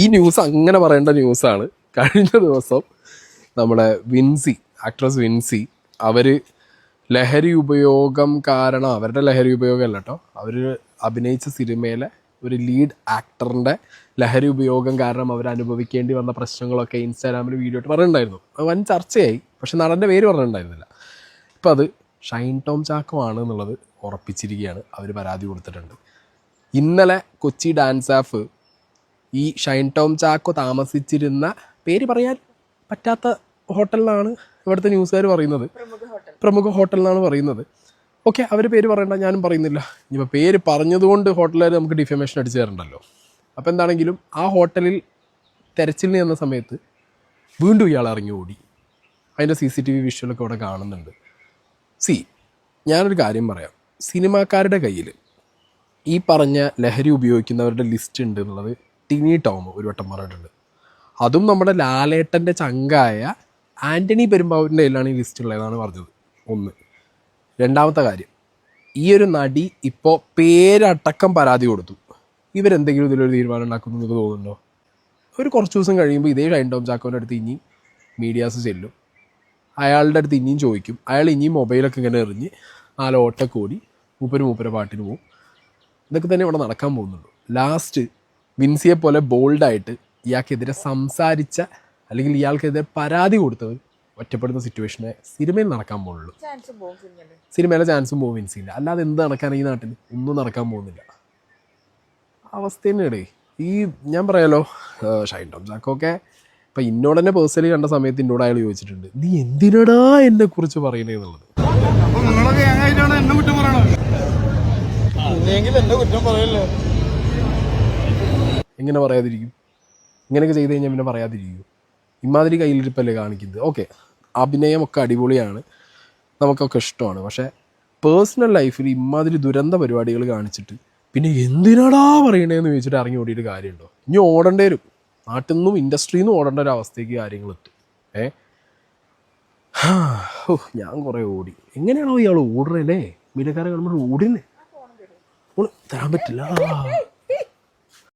ഈ ന്യൂസ് അങ്ങനെ പറയേണ്ട ന്യൂസാണ്. കഴിഞ്ഞ ദിവസം നമ്മുടെ വിൻസി ആക്ട്രസ് വിൻസി അവർ ലഹരി ഉപയോഗം കാരണം അവരുടെ ലഹരി ഉപയോഗം അല്ല കേട്ടോ അവർ അഭിനയിച്ച സിനിമയിലെ ഒരു ലീഡ് ആക്ടറിന്റെ ലഹരി ഉപയോഗം കാരണം അവർ അനുഭവിക്കേണ്ടി വന്ന പ്രശ്നങ്ങളൊക്കെ ഇൻസ്റ്റാഗ്രാമിൽ വീഡിയോ ഇട്ട് പറഞ്ഞിട്ടുണ്ടായിരുന്നു. അത് വൻ ചർച്ചയായി പക്ഷെ നടന്റെ പേര് പറഞ്ഞിട്ടുണ്ടായിരുന്നില്ല. ഇപ്പം അത് ഷൈൻ ടോം ചാക്കോ ആണ് എന്നുള്ളത് ഉറപ്പിച്ചിരിക്കുകയാണ്. അവർ പരാതി കൊടുത്തിട്ടുണ്ട്. ഇന്നലെ കൊച്ചി ഡാൻസ് ആഫ് ഈ ഷൈൻ ടോം ചാക്കോ താമസിച്ചിരുന്ന പേര് പറയാൻ പറ്റാത്ത ഹോട്ടലിലാണ് ഇവിടുത്തെ ന്യൂസുകാർ പറയുന്നത്. പ്രമുഖ ഹോട്ടൽ. എന്നാണ് പറയുന്നത്. ഓക്കെ അവർ പേര് പറയണ്ട ഞാനും പറയുന്നില്ല. ഇനിയിപ്പോൾ പേര് പറഞ്ഞതുകൊണ്ട് ഹോട്ടലുകാർ നമുക്ക് ഡിഫമേഷൻ അടിച്ചു തരണ്ടല്ലോ. അപ്പോൾ എന്താണെങ്കിലും ആ ഹോട്ടലിൽ തെരച്ചിലിന് ചെന്ന സമയത്ത് വീണ്ടും ഇയാൾ ഇറങ്ങി ഓടി അതിന്റെ സി സി ടി വി വിഷ്വലൊക്കെ അവിടെ കാണുന്നുണ്ട്. സി ഞാനൊരു കാര്യം പറയാം. സിനിമാക്കാരുടെ കയ്യിൽ ഈ പറഞ്ഞ ലഹരി ഉപയോഗിക്കുന്നവരുടെ ലിസ്റ്റ് ഉണ്ട് എന്നുള്ളത് ടിനി ടോം ഒരു വട്ടം പറഞ്ഞിട്ടുണ്ട്. അതും നമ്മുടെ ലാലേട്ടന്റെ ചങ്കായ ആന്റണി പെരുമ്പാവൂരിന്റെ കയ്യിലാണ് ഈ ലിസ്റ്റ് ഉള്ളതെന്നാണ് പറഞ്ഞത്. ഒന്ന്. രണ്ടാമത്തെ കാര്യം ഈ ഒരു നടി ഇപ്പോൾ പേരടക്കം പരാതി കൊടുത്തു. ഇവരെന്തെങ്കിലും ഇതിലൊരു തീരുമാനം ഉണ്ടാക്കുന്നു എന്ന് തോന്നുന്നുണ്ടോ? ഒരു കുറച്ച് ദിവസം കഴിയുമ്പോൾ ഇതേ ഷൈൻ ടോം ചാക്കോന്റെ അടുത്ത് ഇനിയും മീഡിയാസ് ചെല്ലും. അയാളുടെ അടുത്ത് ഇനിയും ചോദിക്കും. അയാൾ ഇനിയും മൊബൈലൊക്കെ ഇങ്ങനെ എറിഞ്ഞ് നാല് ഓട്ടൊക്കെ ഓടി മൂപ്പര് മൂപ്പര പാട്ടിന് പോകും ഇതൊക്കെ തന്നെ ഇവിടെ നടക്കാൻ പോകുന്നുള്ളൂ ലാസ്റ്റ് വിൻസിയെ പോലെ ബോൾഡായിട്ട് ഇയാൾക്കെതിരെ സംസാരിച്ച അല്ലെങ്കിൽ ഇയാൾക്കെതിരെ പരാതി കൊടുത്തവർ ഒറ്റപ്പെടുന്ന സിറ്റുവേഷനെ സിനിമയിൽ നടക്കാൻ പോകുന്നുള്ളൂ. ചാൻസ് പോകും സിനിമയിൽ ചാൻസും പോകും വിൻസിയില്ല അല്ലാതെ എന്ത് നടക്കാൻ ഈ നാട്ടിൽ ഒന്നും നടക്കാൻ പോകുന്നില്ല. അവസ്ഥ തന്നെയാടേ. ഈ ഞാൻ പറയാലോ ഷൈൻ ടോം ചാക്കോക്കെ ഇപ്പം ഇന്നോട് തന്നെ പേഴ്സണലി കണ്ട സമയത്ത് എന്നോട് അയാൾ ചോദിച്ചിട്ടുണ്ട് നീ എന്തിനടാ എന്നെ കുറിച്ച് പറയണേ എന്നുള്ളത് അപ്പൊ എന്റെ കുറ്റം പറയല്ലേ? എങ്ങനെ പറയാതിരിക്കും. ഇങ്ങനെയൊക്കെ ചെയ്ത് കഴിഞ്ഞാൽ പിന്നെ പറയാതിരിക്കും. ഇമാതിരി കയ്യിലിരിപ്പല്ലേ കാണിക്കുന്നത്. ഓക്കെ അഭിനയമൊക്കെ അടിപൊളിയാണ്. നമുക്കൊക്കെ ഇഷ്ടമാണ്. പക്ഷേ പേഴ്സണൽ ലൈഫിൽ ഇമാതിരി ദുരന്ത പരിപാടികൾ കാണിച്ചിട്ട് പിന്നെ എന്തിനാടാ പറയണേന്ന് ചോദിച്ചിട്ട് ഇറങ്ങി ഓടിയിട്ട് കാര്യമുണ്ടോ? ഇനി ഓടേണ്ടി വരും. നാട്ടിൽ നിന്നും ഇൻഡസ്ട്രിയിൽ നിന്നും ഓടേണ്ട ഒരു അവസ്ഥയ്ക്ക് കാര്യങ്ങൾ എത്തും ഏ ഞാൻ കുറേ ഓടി. എങ്ങനെയാണോ ഇയാൾ ഓടുന്നല്ലേ മീനക്കാരെ കാണുമ്പോൾ ഓടില്ലേ തരാൻ പറ്റില്ല.